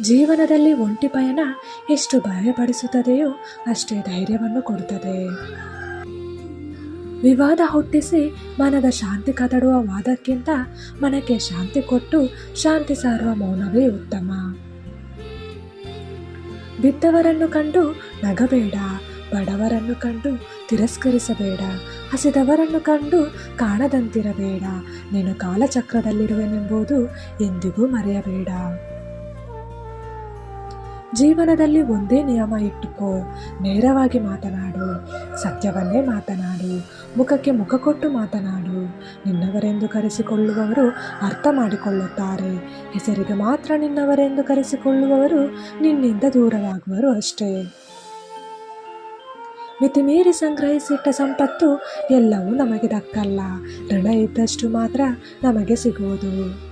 ಜೀವನದಲ್ಲಿ ಒಂಟಿ ಪಯಣ ಎಷ್ಟು ಭಯಪಡಿಸುತ್ತದೆಯೋ ಅಷ್ಟೇ ಧೈರ್ಯವನ್ನು ಕೊಡುತ್ತದೆ. ವಿವಾದ ಹುಟ್ಟಿಸಿ ಮನದ ಶಾಂತಿ ಕದಡುವ ವಾದಕ್ಕಿಂತ ಮನಕ್ಕೆ ಶಾಂತಿ ಕೊಟ್ಟು ಶಾಂತಿ ಸಾರುವ ಮೌನವೇ ಉತ್ತಮ. ಬಿದ್ದವರನ್ನು ಕಂಡು ನಗಬೇಡ, ಬಡವರನ್ನು ಕಂಡು ತಿರಸ್ಕರಿಸಬೇಡ, ಹಸಿದವರನ್ನು ಕಂಡು ಕಾಣದಂತಿರಬೇಡ, ನೀನು ಕಾಲಚಕ್ರದಲ್ಲಿರುವೆನೆಂಬುದು ಎಂದಿಗೂ ಮರೆಯಬೇಡ. ಜೀವನದಲ್ಲಿ ಒಂದೇ ನಿಯಮ ಇಟ್ಟುಕೋ. ನೇರವಾಗಿ ಮಾತನಾಡು. ಸತ್ಯವನ್ನೇ ಮಾತನಾಡು. ಮುಖಕ್ಕೆ ಮುಖ ಕೊಟ್ಟು ಮಾತನಾಡು. ನಿನ್ನವರೆಂದು ಕರೆಸಿಕೊಳ್ಳುವವರು ಅರ್ಥ ಮಾಡಿಕೊಳ್ಳುತ್ತಾರೆ. ಹೆಸರಿಗೆ ಮಾತ್ರ ನಿನ್ನವರೆಂದು ಕರೆಸಿಕೊಳ್ಳುವವರು ನಿನ್ನಿಂದ ದೂರವಾಗುವರು ಅಷ್ಟೇ. ಮಿತಿಮೀರಿ ಸಂಗ್ರಹಿಸಿಟ್ಟ ಸಂಪತ್ತು ಎಲ್ಲವೂ ನಮಗೆ ದಕ್ಕಲ್ಲ. ಋಣ ಇದ್ದಷ್ಟು ಮಾತ್ರ ನಮಗೆ ಸಿಗುವುದು.